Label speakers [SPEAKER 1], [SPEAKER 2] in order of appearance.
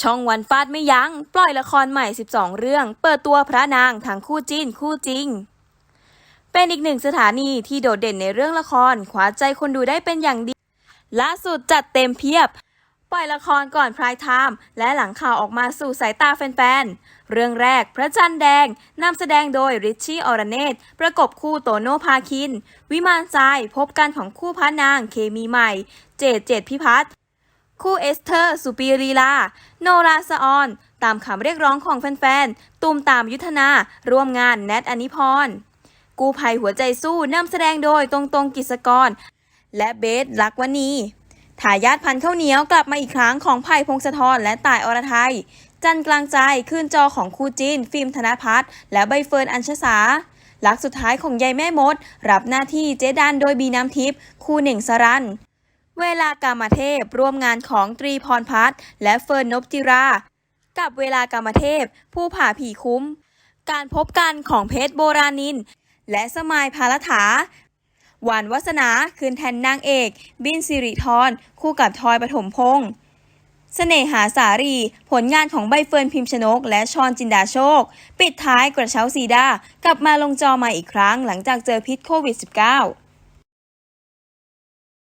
[SPEAKER 1] ช่องวันฟาดไม่ยัง้ง ปล่อยละครใหม่ 12 เรื่อง เปิดตัวพระนางทั้งคู่จิ้นคู่จริง เป็นอีกหนึ่งสถานีที่โดดเด่นในเรื่องละครคว้าใจคนดูได้เป็นอย่างดี ล่าสุดจัดเต็มเพียบ ปล่อยละครก่อนพรายไทม์และหลังข่าวออกมาสู่สายตาแฟนๆ เรื่องแรกพระจันทร์แดงนำแสดงโดยริชชี่ออรเนตประกบคู่โตโนภาคิน วิมานทรายพบกันของคู่พระนางเคมีใหม่ เจดเจดพิพัฒน์ คู่เอสเธอร์ สุปีรีลา โนราสออน ตามคำเรียกร้องของแฟนๆ ตูมตามยุทธนา ร่วมงานแนทอนิพร กู้ภัยหัวใจสู้นำแสดงโดยตรงตรงๆกิจกร และเบสลักวณีทายาทพันธุ์ข้าวเหนียวกลับมาอีกครั้งของไผ่พงศธรและต่ายอรไทย จันกลางใจขึ้นจอของคู่จีน ฟิล์มธนพัฒน์และใบเฟิร์นอัญชสาลักสุดท้ายของยายแม่มด รับหน้าที่เจดันโดยบีน้ำทิพย์คู่หนึ่งสรัน เวลากามเทพร่วมงานของตรีพรพัฒน์และเฟิร์นนบจิรา กับเวลากามเทพ ผู้ผ่าผีคุ้ม การพบกันของเพชรโบราณิน และสมายพาลถา หวานวัสนาคืนแทนนางเอก บินสิริธรคู่กับทอยปฐมพงษ์เสน่หาสารี ผลงานของใบเฟิร์นพิมพ์ชนก และชอนจินดาโชค ปิดท้ายกระเช้าซีดากลับมาลงจอใหม่อีกครั้งหลังจากเจอพิษโควิด -19